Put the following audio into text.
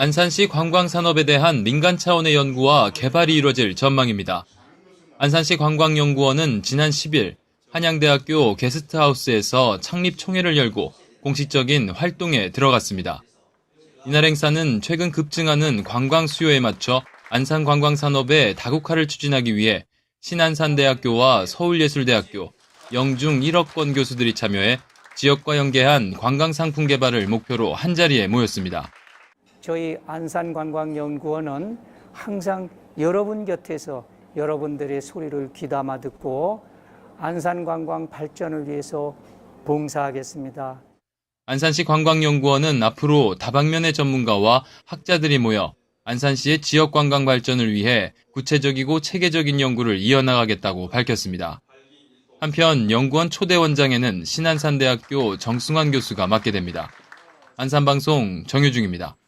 안산시 관광산업에 대한 민간 차원의 연구와 개발이 이뤄질 전망입니다. 안산시 관광연구원은 지난 10일 한양대학교 게스트하우스에서 창립 총회를 열고 공식적인 활동에 들어갔습니다. 이날 행사는 최근 급증하는 관광 수요에 맞춰 안산 관광산업의 다국화를 추진하기 위해 신안산대학교와 서울예술대학교, 영중 1억권 교수들이 참여해 지역과 연계한 관광상품 개발을 목표로 한자리에 모였습니다. 저희 안산관광연구원은 항상 여러분 곁에서 여러분들의 소리를 귀담아 듣고 안산관광 발전을 위해서 봉사하겠습니다. 안산시 관광연구원은 앞으로 다방면의 전문가와 학자들이 모여 안산시의 지역 관광 발전을 위해 구체적이고 체계적인 연구를 이어나가겠다고 밝혔습니다. 한편 연구원 초대 원장에는 신안산대학교 정승환 교수가 맡게 됩니다. 안산방송 정유중입니다.